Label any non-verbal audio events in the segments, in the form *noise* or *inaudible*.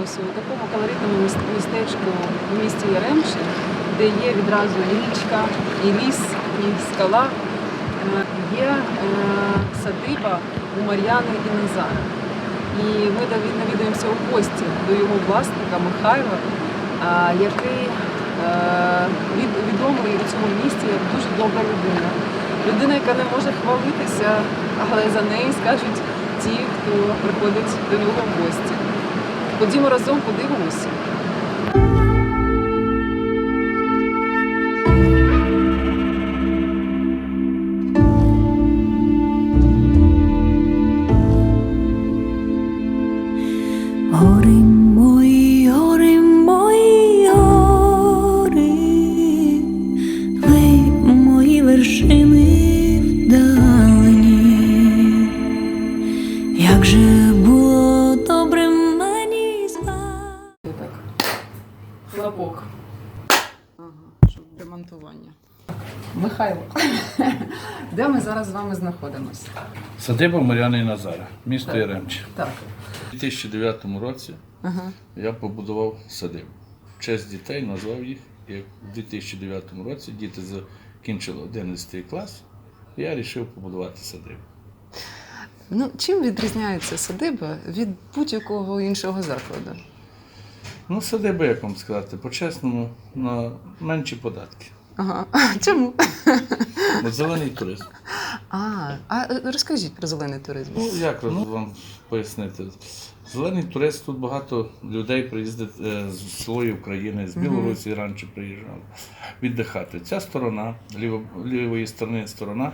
знаходимося у такому колоритному містечку в місті Яремче, де є відразу і річка, і ліс, і скала. Е, Є е, садиба у Мар'яни і Назара. І ми наві- навідуємося у гості до його власника Михайла, який е, від- відомий у цьому місті як дуже добра людина. Людина, яка не може хвалитися, але за неї скажуть ті, хто приходить до нього в гості. Ходімо разом, подивимося. Гори мої, знаходимося? Садиба Мар'яни і Назара, місто Так. Яремче. Так. У 2009 році Ага. я побудував садибу. В честь дітей назвав їх. І в 2009 році діти закінчили 11 клас, і я вирішив побудувати садибу. Ну, чим відрізняється садиба від будь-якого іншого закладу? Ну, садиба, як вам сказати, по-чесному, на менші податки. Ага. *laughs* Чому? От зелений туризм. А, а е, розкажіть про зелений туризм. Ну, як вам пояснити? Зелений турист тут багато людей приїздить е, з цілої України, з Білорусі раніше приїжджали віддихати. Ця сторона, ліво, лівої сторони сторона,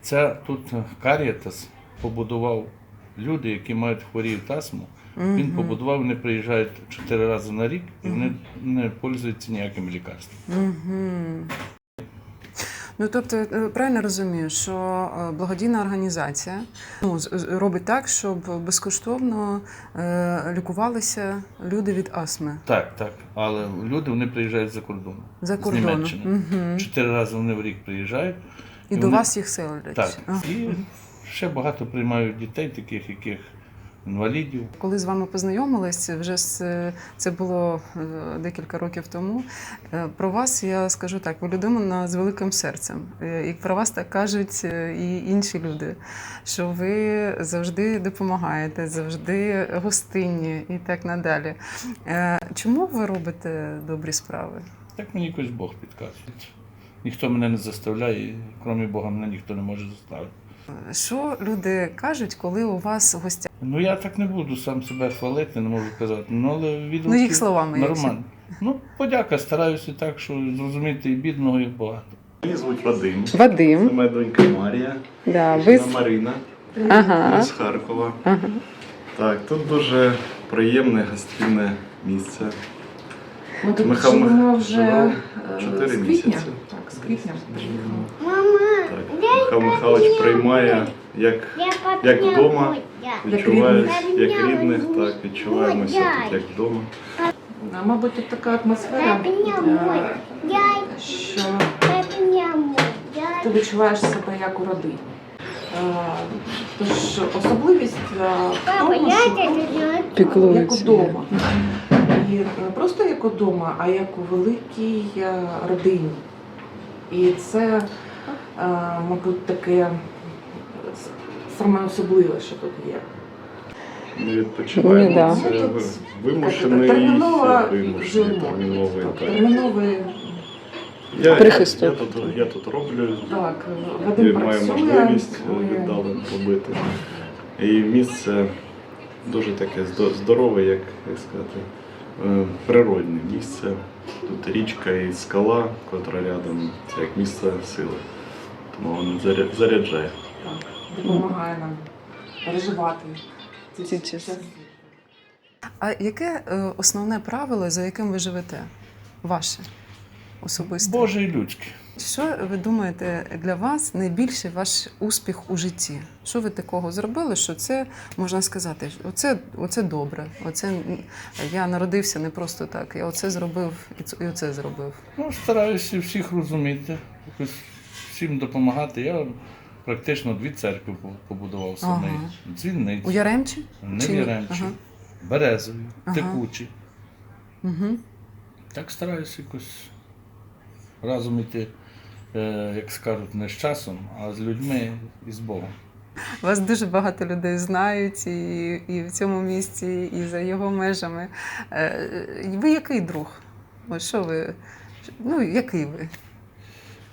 це тут Карієтас побудував люди, які мають хворіють астму. Він побудував, вони приїжджають чотири рази на рік і вони не пользуються ніякими лікарствами. Ну, тобто, е, правильно розумію, що е, благодійна організація ну, робить так, щоб безкоштовно е, лікувалися люди від астми Так, так. Але люди вони приїжджають за кордон. за З. Німеччини. Угу. Чотири рази вони в рік приїжджають. І, І до вони- вас їх селять. Так. Ага. І ще багато приймають дітей, таких яких інвалідів. Коли з вами познайомились, вже це було е, декілька років тому. е, Про вас я скажу так: ви людина з великим серцем. Е, І про вас так кажуть і інші люди, що ви завжди допомагаєте, завжди гостинні і так надалі. Чому ви робите добрі справи? Так мені якось Бог підказує. Ніхто мене не заставляє, крім Бога, мене ніхто не може заставити. Що люди кажуть, коли у вас гостя? Ну я так не буду сам себе хвалити, не можу казати. Ну але відгуки Ну, їх словами, нормально. Ну, подяка, стараюся так, що зрозуміти і бідного, і багато. Мене звуть Вадим. Вадим. Це моя донька Марія, да, жена Марина ага, з Харкова. ага. Так, тут дуже приємне гостинне місце. Ми тут Михайло живемо вже живемо е, з квітня. місяці. Так, з квітня. Михайло Михайлович приймає як, як вдома, відчуваєш як рідних, так відчуваємося тут як вдома. А, Мабуть, тут така атмосфера, що ти відчуваєш себе як у родині. Тож особливість в тому, що як удома. І не просто як удома, а як у великій е, родині. І це, мабуть, таке саме особливе, що тут є. Ми відпочиваємо. Ну, да. Це вимушений, терміново це вимушений, терміновий. Терміновий Я, я, Прихисток. я, тут, я тут роблю, Так, Вадим маю працює. можливість е, ми- віддалено робити. І місце дуже таке здорове, як, як сказати, е, природне місце. Тут річка і скала, котра рядом, це як місце сили. Тому воно заря- заряджає. так, допомагає нам переживати ці, Ці часи. часи. А яке е, основне правило, за яким ви живете? Ваше особисте? Боже і людське. Що ви думаєте для вас найбільший ваш успіх у житті? Що ви такого зробили? Що це можна сказати? Оце, оце добре. Оце м, я народився не просто так. Я оце зробив і це- і оце зробив. Ну, стараюся всіх розуміти, якось всім допомагати. Я практично дві церкви по- побудував самі. Ага. Дзвінниці. У Яремчі? Не Чи в? Яремчі. Ага. березові, Ага. текучі. Угу. Так стараюся якось разом іти, е, як скажуть, не з часом, а з людьми і з Богом. Вас дуже багато людей знають і, і в цьому місті, і за його межами. Е, Ви який друг? Що ви? Ну, який ви?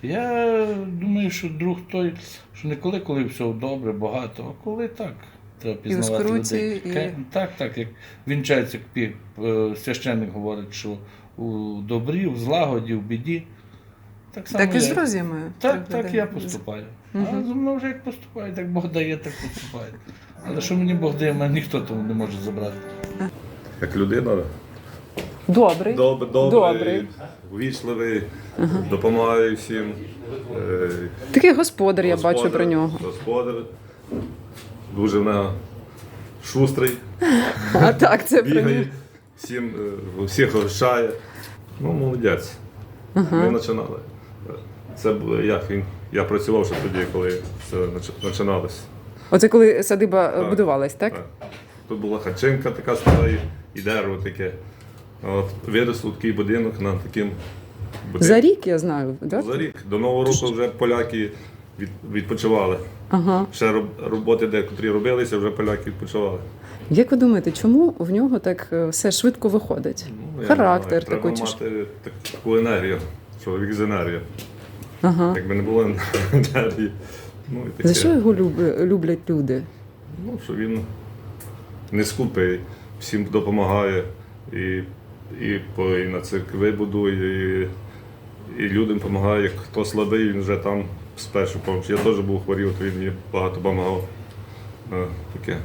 Я думаю, що друг той, що не коли, коли все добре, багато, а коли так. Треба пізнавати скруті, людей. і- Так, так, як вінчається, як пі- е, священник говорить, що у добрі, в злагоді, в біді. Так само Так і я. з друзями. Так, так я поступаю. А Мгм. зі мною вже як поступаю, так Бог дає, так поступаю. Але що мені Бог дає, мене ніхто тому не може забрати. Як людина добрий, добрий, Добрий. Ввічливий, допомагає всім. Е, Такий господар, я бачу про нього. Господар. Дуже мене шустрий, *laughs* А так, це про нього. бігає, всім, е, всіх гощає. Ну, молодець. Ми починали. Це було як він. Я працював ще тоді, коли це нач- починалось. Оце коли садиба е, Так. будувалась, так? Так. Тут була хатчинка така стара і- і дерево таке. От, виросло такий будинок на таким будинку. За рік я знаю, так? За рік. До Нового року вже поляки від, відпочивали. Ага. Ще роб, роботи, деякі робилися, вже поляки відпочивали. Як ви думаєте, чому в нього так е, все швидко виходить? Ну, я Характер такий Треба мати так- таку енергію. Чоловік з енергією. Ага. Якби не було енергії. Ну, і таке. За що його люб- люблять люди? Ну, що він не скупий, всім допомагає і, і, по, і на церкви будує, і, і людям допомагає. Як хто слабий, він вже там з першої. Я теж був хворів, то він мені багато допомагав. Е, Таке.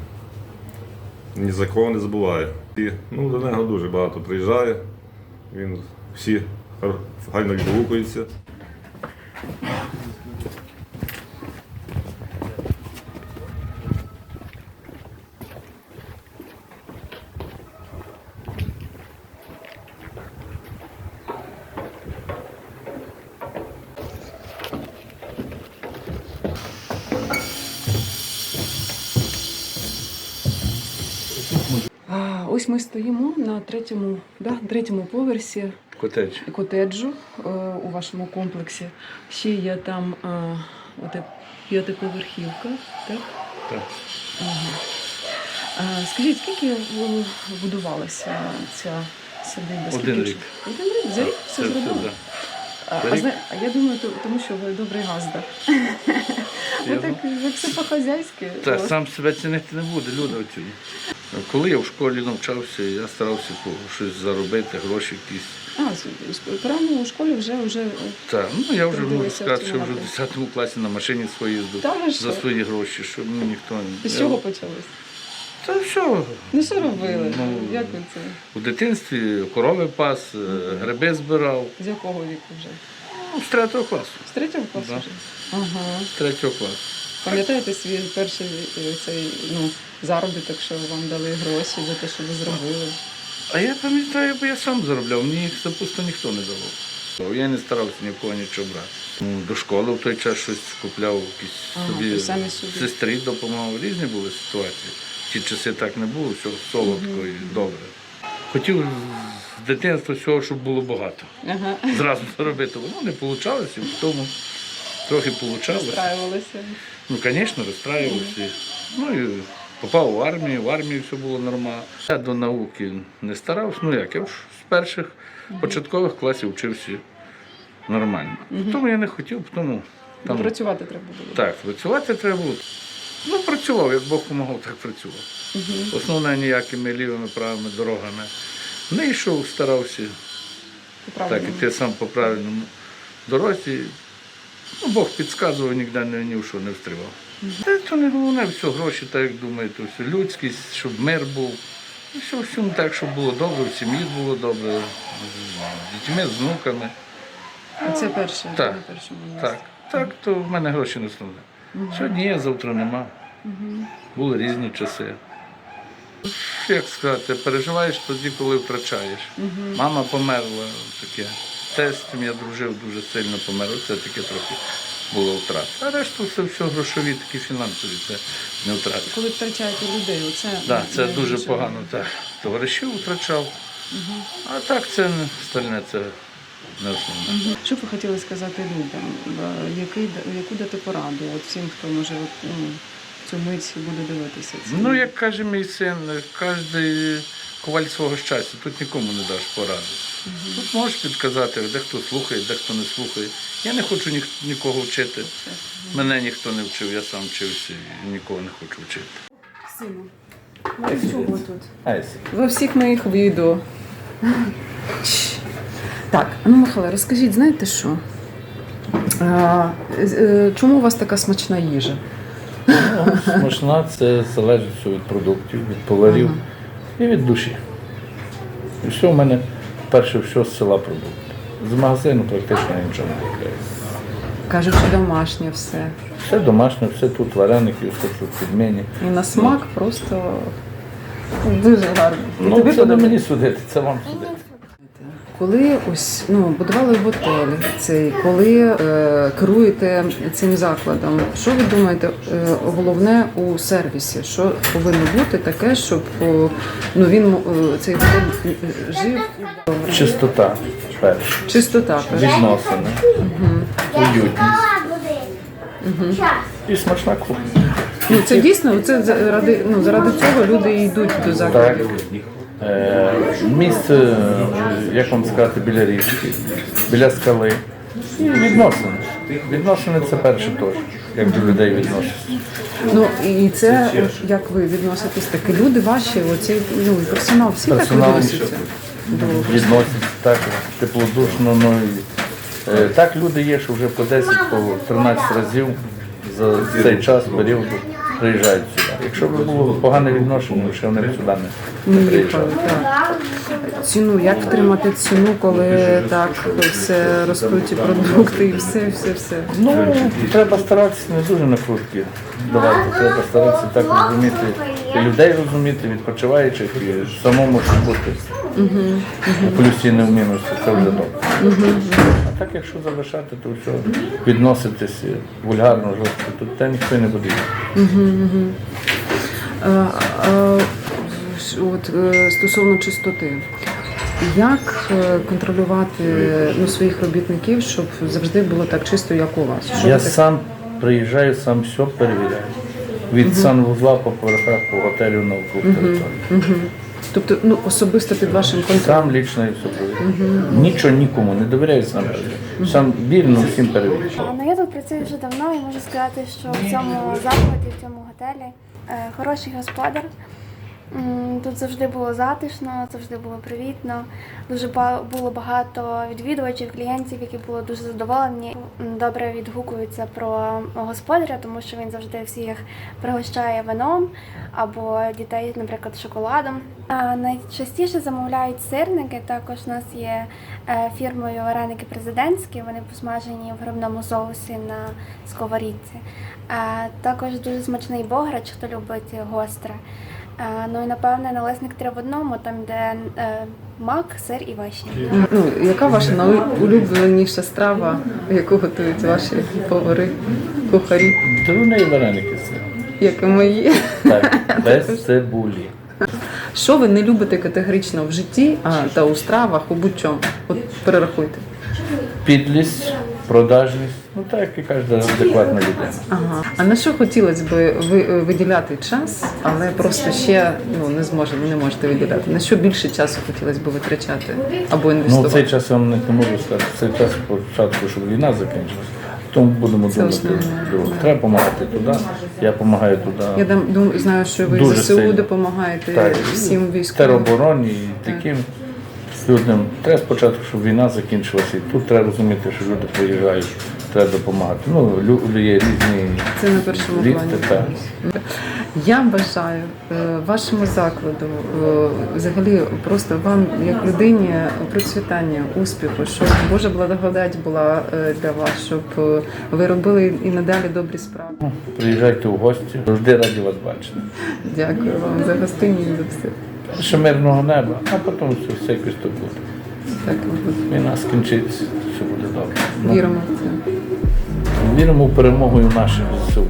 Ні за не забуває. І, ну, до нього дуже багато приїжджає. Він всі гар- гарно відгукуються. Ось ми стоїмо на третьому, да, третьому поверсі Котеч. котеджу е, у вашому комплексі. Ще є там е, п'ятиповерхівка, так? Так. Ага. Е, скажіть, скільки е, будувалася ця садиба? Один рік. Один рік? За рік все зробили? да. А, а, зна- а я думаю, то- тому що ви добрий газда. Ви так ви все по-хазяйськи. Та У вас- сам себе цінити не буде, люди оці. Коли я в школі навчався, я старався щось заробити, гроші якісь. А, прямо у школі вже вже е, Так, ну я вже можу сказати, що вже в 10 класі на машині свої що? за свої гроші, щоб ну, ніхто не. з чого почалось? Та все. Ну що робили? Ну, Як ви це? У дитинстві корови пас, е, гриби збирав. З якого віку вже? Ну, з третього класу. З третього класу Да. вже? Ага. З третього класу. Пам'ятаєте свій перший е, цей ну, заробіток, що вам дали гроші за те, що ви зробили? А я пам'ятаю, бо я сам заробляв, мені їх запусто ніхто не давав. Я не старався ні в кого нічого брати. Ну, До школи в той час щось купляв, якісь Ага, собі, самі собі. сестрі допомагав. Різні були ситуації. Ті часи так не було, все солодко і добре. Хотів з дитинства всього, щоб було багато. Ага. Зразу заробити. Воно не вийшло, і в тому трохи вийшло. Розстраювалися. Ну, звісно, розстраювався. Ну і попав в армію, в армії все було нормально. Я до науки не старався, ну як, я ж з перших початкових класів вчився нормально. Тому я не хотів, тому Там... Працювати треба було. так, працювати треба було. Ну, працював, як Бог допомагав, так працював. Основне ніякими лівими правими дорогами. Не йшов, старався так іти сам по правильному дорозі. Ну, Бог підказував, ніде ні в що не встривав. Це не головне, все, гроші, так як думаєте, все, людськість, щоб мир був. Все, всьому так, щоб було добре, в сім'ї було добре, з дітьми, з внуками. А Це перше. Так, на першому місці. Так, так, то в мене гроші не основне. Сьогодні є, завтра нема. Були різні часи. Як сказати, переживаєш тоді, коли втрачаєш. Мама померла, таке. Тест, я дружив дуже сильно помер. Це таке трохи було втрат. А решту це все грошові, такі фінансові, це не втрати. Коли втрачаєте людей, оце Так, це дуже погано. Так. Товаришів втрачав. А так це не стальне, це не основне. Що б ви хотіли сказати людям? Який, яку дати пораду от всім, хто може ну, цю мить буде дивитися? Ну, як каже мій син, кожен коваль свого щастя, тут нікому не даш поради. Тут можеш підказати, дехто слухає, дехто не слухає. Я не хочу ні, нікого вчити. Мене ніхто не вчив, я сам вчився і нікого не хочу вчити. Сину, ну, чого тут? Во всіх моїх відео. Так, ну Михайло, розкажіть, знаєте що? А, е, чому у вас така смачна їжа? Смачна це залежить від продуктів, від поварів і від душі. І все в мене перше все з села продукти. З магазину практично нічого не купляю. Кажуть, що домашнє все. Все домашнє, все тут вареники, все тут підмені. І на смак просто дуже гарно. І Ну, тобі це не мені судити, це вам судити. Коли ось ну будували готель цей, коли е, керуєте цим закладом, що ви думаєте, е, головне у сервісі? Що повинно бути таке, щоб о, ну він е, цей готель е, жив Чистота перше, чистота. перше. відносини, уютність і смачна кухня. Ну це дійсно це заради ну заради цього люди йдуть до Так. закладів. Е, місце, е, як вам сказати, біля річки, біля скали. І відносини. Відносини це перше теж, як до людей відносяться. Ну і це як ви відноситесь таки люди ваші, оці ну і персонал, всі Персонал так відносяться. до Відносяться так теплодушно. Ну, і, е, так люди є, що вже по 10, по 13 разів за цей час періоду приїжджають сюди. Якщо б було погане відношення, ще вони б сюди не, приїжджали. Ціну, як втримати ціну, коли так все ростуть продукти і все, все, все. Ну, треба старатися не дуже на крутки давати. Треба старатися так розуміти, і людей розуміти, відпочиваючих, і самому щоб бути у плюсі і не в мінусі, це вже добре. А так, якщо залишати, то все відноситись вульгарно, жорстко, то те ніхто й не буде. А, а, от, е, стосовно чистоти. Як е, контролювати ну, своїх робітників, щоб завжди було так чисто, як у вас? Що Я ви так- сам приїжджаю, сам все перевіряю. Від санвузла по поверхах, по готелю навкруг території. Тобто ну, особисто під вашим контролем? Сам лічно і все перевіряю. Нічого нікому не довіряю сам перевіряю. Сам вільно всім перевіряю. Ну я тут працюю вже давно і можу сказати, що в цьому закладі, в цьому готелі е, хороший господар. Тут завжди було затишно, завжди було привітно. Дуже було багато відвідувачів, клієнтів, які були дуже задоволені. Добре відгукуються про господаря, тому що він завжди всіх пригощає вином або дітей, наприклад, шоколадом. А найчастіше замовляють сирники. Також у нас є е, фірмою вареники президентські. Вони посмажені в грибному соусі на сковорідці. Також дуже смачний бограч, хто любить гостре. А, Ну і напевне налесник три в одному, там де е, мак, сир і вишні. Ну, яка ваша найулюбленіша страва, яку готують ваші повари, кухарі, Дурне і вареники цим. як і мої? Так, *laughs* без цибулі. Що ви не любите категорично в житті а, та у стравах, у будь-чому? От перерахуйте. Підлість, продажність, ну так, як і кожна адекватна людина. Ага. А на що хотілося б ви е, виділяти час, але просто ще ну не зможете, не можете виділяти. На що більше часу хотілося б витрачати або Ну, інвестувати? цей час я вам не можу сказати. Цей час спочатку, щоб війна закінчилась. Тому будемо Це думати. основне. Треба допомагати туди. Я допомагаю туди. Я дам думаю, знаю, що ви ЗСУ допомагаєте Так. всім військовим. теробороні і таким людям. Треба спочатку, щоб війна закінчилася. І тут треба розуміти, що люди приїжджають, треба допомагати. Ну, лю- є різні Це на першому плані. Я бажаю е, вашому закладу, е, взагалі, просто вам як людині процвітання, успіху, щоб Божа благодать була е, для вас, щоб ви робили і надалі добрі справи. Приїжджайте в гості, завжди раді вас бачити. Дякую вам за гостинність, за все. Ще мирного неба, а потім все, все якось то буде. Так. Війна скінчиться, все буде добре. Ну, Віримо в це. Віримо в перемогу і в наших ЗСУ.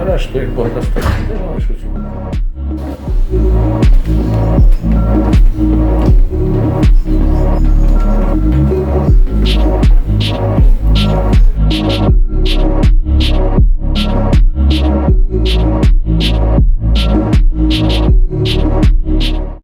А решту, як Бог дасть, так, що це буде.